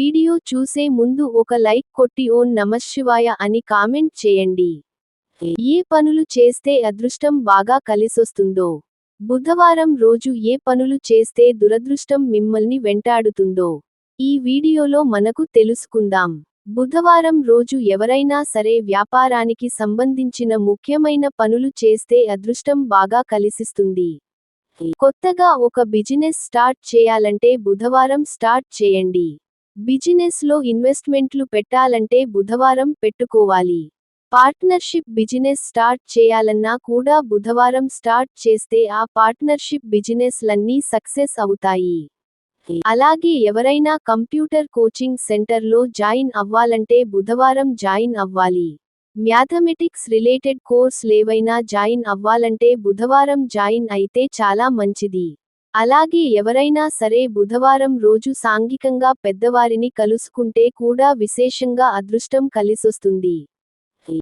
Video చూసే ముందు ఒక లైక్ కొట్టి ఓ నమశివాయ అని కామెంట్ చేయండి. ఏ పనులు చేస్తే అదృష్టం బాగా కలిసొస్తుందో బుధవారం రోజు ఏ పనులు చేస్తే దురదృష్టం మిమ్మల్ని వెంటాడుతుందో ఈ వీడియోలో మనకు తెలుసుకుందాం. బుధవారం రోజు ఎవరైనా సరే వ్యాపారానికి సంబంధించిన ముఖ్యమైన పనులు చేస్తే అదృష్టం బాగా కలిసిస్తుంది. కొత్తగా ఒక బిజినెస్ స్టార్ట్ చేయాలంటే బుధవారం స్టార్ట్ చేయండి. బిజినెస్లో ఇన్వెస్ట్మెంట్లు పెట్టాలంటే బుధవారం పెట్టుకోవాలి. పార్ట్నర్షిప్ బిజినెస్ స్టార్ట్ చేయాలన్నా కూడా బుధవారం స్టార్ట్ చేస్తే ఆ పార్ట్నర్షిప్ బిజినెస్ లన్నీ సక్సెస్ అవుతాయి. అలాగే ఎవరైనా కంప్యూటర్ కోచింగ్ సెంటర్లో జాయిన్ అవ్వాలంటే బుధవారం జాయిన్ అవ్వాలి. మ్యాథమెటిక్స్ రిలేటెడ్ కోర్స్ లేవైనా జాయిన్ అవ్వాలంటే బుధవారం జాయిన్ అయితే చాలా మంచిది. అలాగే ఎవరైనా సరే బుధవారం రోజు సాంఘికంగా పెద్దవారిని కలుసుకుంటే కూడా విశేషంగా అదృష్టం కలిసొస్తుంది.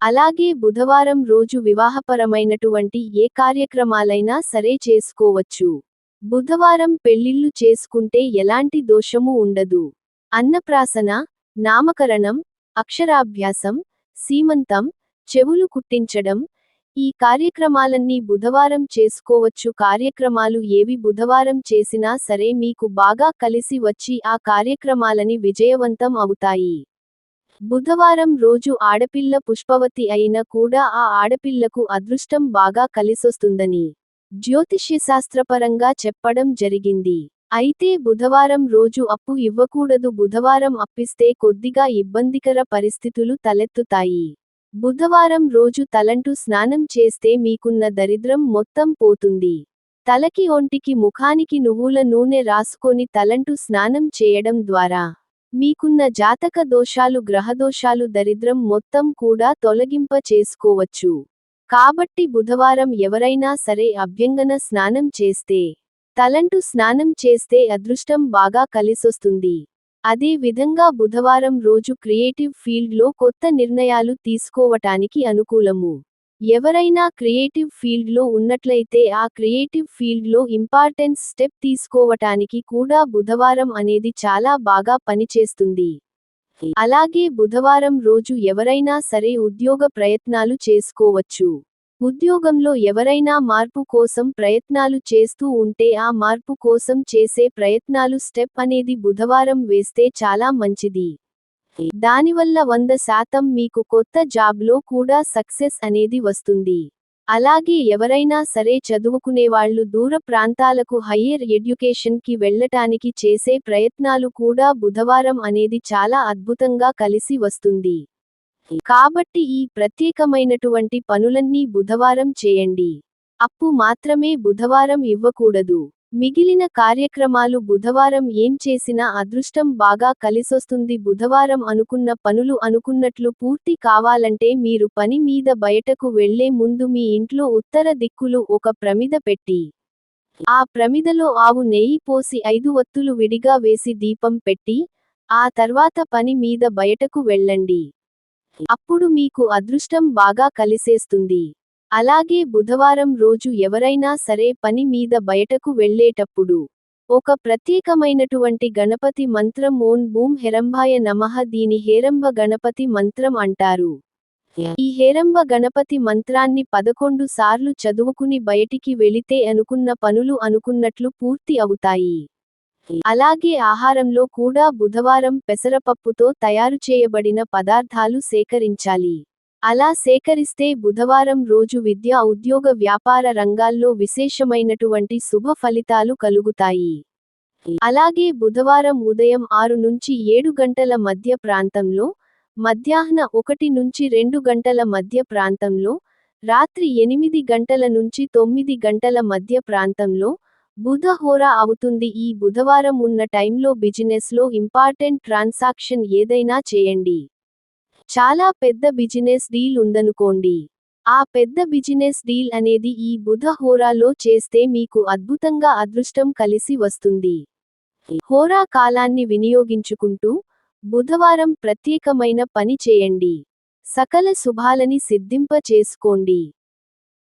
అలాగే బుధవారం రోజు వివాహపరమైనటువంటి ఏ కార్యక్రమాలైనా సరే చేసుకోవచ్చు. బుధవారం పెళ్ళిళ్ళు చేసుకుంటే ఎలాంటి దోషము ఉండదు. అన్నప్రాసన నామకరణం అక్షరాభ్యాసం సీమంతం చెవులు కుట్టించడం ఈ కార్యక్రమాలన్నీ బుధవారం చేసుకోవచ్చు. కార్యక్రమాలు ఏవి బుధవారం చేసినా సరే మీకు బాగా కలిసి వచ్చి ఆ కార్యక్రమాలని విజయవంతం అవుతాయి. బుధవారం రోజు ఆడపిల్ల పుష్పవతి అయినా కూడా ఆ ఆడపిల్లకు అదృష్టం బాగా కలిసొస్తుందని జ్యోతిష్యశాస్త్రపరంగా చెప్పడం జరిగింది. అయితే బుధవారం రోజు అప్పు ఇవ్వకూడదు. బుధవారం అప్పిస్తే కొద్దిగా ఇబ్బందికర పరిస్థితులు తలెత్తుతాయి. బుధవారం రోజు తలంటు స్నానం చేస్తే మీకున్న దరిద్రం మొత్తం పోతుంది. తలకి ఒంటికి ముఖానికి నువ్వుల నూనె రాసుకొని తలంటు స్నానం చేయడం ద్వారా మీకున్న జాతక దోషాలు గ్రహదోషాలు దరిద్రం మొత్తం కూడా తొలగింప చేసుకోవచ్చు. కాబట్టి బుధవారం ఎవరైనా సరే అభ్యంగన స్నానం చేస్తే తలంటు స్నానం చేస్తే అదృష్టం బాగా కలిసొస్తుంది. అదే విధంగా బుధవారం రోజు క్రియేటివ్ ఫీల్డ్లో కొత్త నిర్ణయాలు తీసుకోవటానికి అనుకూలము. ఎవరైనా క్రియేటివ్ ఫీల్డ్లో ఉన్నట్లయితే ఆ క్రియేటివ్ ఫీల్డ్లో ఇంపార్టెన్స్ స్టెప్ తీసుకోవటానికి కూడా బుధవారం అనేది చాలా బాగా పనిచేస్తుంది. అలాగే బుధవారం రోజు ఎవరైనా సరే ఉద్యోగ ప్రయత్నాలు చేసుకోవచ్చు. ఉద్యోగంలో ఎవరైనా మార్పు కోసం ప్రయత్నాలు చేస్తూ ఉంటే ఆ మార్పు కోసం చేసే ప్రయత్నాలు స్టెప్ అనేది బుధవారం వేస్తే చాలా మంచిది. దానివల్ల వంద శాతం మీకు కొత్త జాబ్లో కూడా సక్సెస్ అనేది వస్తుంది. అలాగే ఎవరైనా సరే చదువుకునేవాళ్ళు దూర ప్రాంతాలకు హయ్యర్ ఎడ్యుకేషన్కి వెళ్ళటానికి చేసే ప్రయత్నాలు కూడా బుధవారం అనేది చాలా అద్భుతంగా కలిసి వస్తుంది. కాబట్టి ఈ ప్రత్యేకమైనటువంటి పనులన్నీ బుధవారం చేయండి. అప్పు మాత్రమే బుధవారం ఇవ్వకూడదు. మిగిలిన కార్యక్రమాలు బుధవారం ఏం చేసినా అదృష్టం బాగా కలిసొస్తుంది. బుధవారం అనుకున్న పనులు అనుకున్నట్లు పూర్తి కావాలంటే మీరు పని మీద బయటకు వెళ్ళే ముందు మీ ఇంట్లో ఉత్తర దిక్కులు ఒక ప్రమిద పెట్టి ఆ ప్రమిదలో ఆవు నెయ్యి పోసి ఐదు ఒత్తులు విడిగా వేసి దీపం పెట్టి ఆ తర్వాత పని మీద బయటకు వెళ్ళండి. అప్పుడు మీకు అదృష్టం బాగా కలిసేస్తుంది. అలాగే బుధవారం రోజు ఎవరైనా సరే పని మీద బయటకు వెళ్ళేటప్పుడు ఒక ప్రత్యేకమైనటువంటి గణపతి మంత్రం ఓన్ భూమ్ హెరంభాయ నమః దీని హేరంబ గణపతి మంత్రం అంటారు. ఈ హేరంబ గణపతి మంత్రాన్ని పదకొండు సార్లు చదువుకుని బయటికి వెళితే అనుకున్న పనులు అనుకున్నట్లు పూర్తి అవుతాయి. అలాగే ఆహారంలో కూడా బుధవారం పెసరపప్పుతో తయారు చేయబడిన పదార్థాలు సేకరించాలి. అలా సేకరిస్తే బుధవారం రోజు విద్య ఉద్యోగ వ్యాపార రంగాల్లో విశేషమైనటువంటి శుభ ఫలితాలు కలుగుతాయి. అలాగే బుధవారం ఉదయం ఆరు నుంచి ఏడు గంటల మధ్య ప్రాంతంలో మధ్యాహ్న ఒకటి నుంచి రెండు గంటల మధ్య ప్రాంతంలో రాత్రి ఎనిమిది గంటల నుంచి తొమ్మిది గంటల మధ్య ప్రాంతంలో బుధ హోరా అవుతుంది. ఈ బుధవారం ఉన్న టైంలో బిజినెస్లో ఇంపార్టెంట్ ట్రాన్సాక్షన్ ఏదైనా చేయండి. చాలా పెద్ద బిజినెస్ డీల్ ఉందనుకోండి. ఆ పెద్ద బిజినెస్ డీల్ అనేది ఈ బుధ హోరాలో చేస్తే మీకు అద్భుతంగా అదృష్టం కలిసి వస్తుంది. హోరా కాలాన్ని వినియోగించుకుంటూ బుధవారం ప్రత్యేకమైన పని చేయండి. సకల శుభాలని సిద్ధింప చేసుకోండి